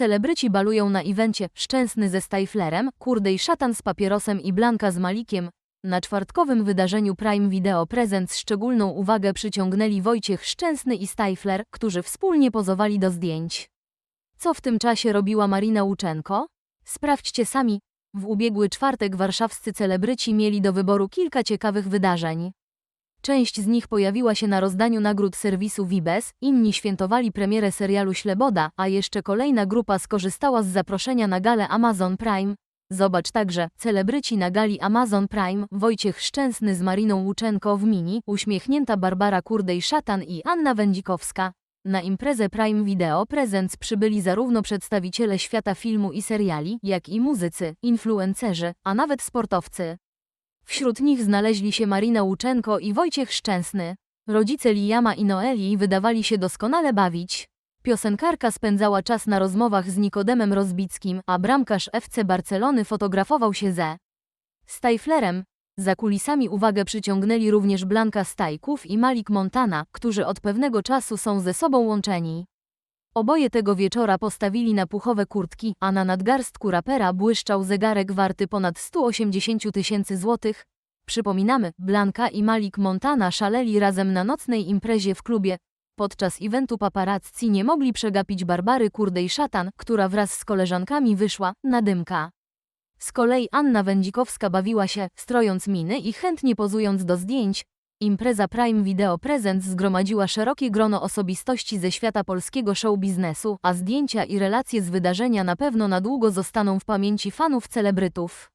Celebryci balują na evencie Szczęsny ze Stiflerem, Kurdej Szatan z Papierosem i Blanka z Malikiem. Na czwartkowym wydarzeniu Prime Video Presents szczególną uwagę przyciągnęli Wojciech Szczęsny i Stifler, którzy wspólnie pozowali do zdjęć. Co w tym czasie robiła Marina Łuczenko? Sprawdźcie sami. W ubiegły czwartek warszawscy celebryci mieli do wyboru kilka ciekawych wydarzeń. Część z nich pojawiła się na rozdaniu nagród serwisu Vibes, inni świętowali premierę serialu Śleboda, a jeszcze kolejna grupa skorzystała z zaproszenia na galę Amazon Prime. Zobacz także, celebryci na gali Amazon Prime, Wojciech Szczęsny z Mariną Łuczenko w mini, uśmiechnięta Barbara Kurdej-Szatan i Anna Wędzikowska. Na imprezę Prime Video Presents przybyli zarówno przedstawiciele świata filmu i seriali, jak i muzycy, influencerzy, a nawet sportowcy. Wśród nich znaleźli się Marina Łuczenko i Wojciech Szczęsny. Rodzice Liama i Noeli wydawali się doskonale bawić. Piosenkarka spędzała czas na rozmowach z Nikodemem Rozbickim, a bramkarz FC Barcelony fotografował się ze Stiflerem. Za kulisami uwagę przyciągnęli również Blanka Stajków i Malik Montana, którzy od pewnego czasu są ze sobą łączeni. Oboje tego wieczora postawili na puchowe kurtki, a na nadgarstku rapera błyszczał zegarek warty ponad 180 tysięcy złotych. Przypominamy, Blanka i Malik Montana szaleli razem na nocnej imprezie w klubie. Podczas eventu paparazzi nie mogli przegapić Barbary Kurdej Szatan, która wraz z koleżankami wyszła na dymka. Z kolei Anna Wędzikowska bawiła się, strojąc miny i chętnie pozując do zdjęć. Impreza Prime Video Presents zgromadziła szerokie grono osobistości ze świata polskiego show biznesu, a zdjęcia i relacje z wydarzenia na pewno na długo zostaną w pamięci fanów celebrytów.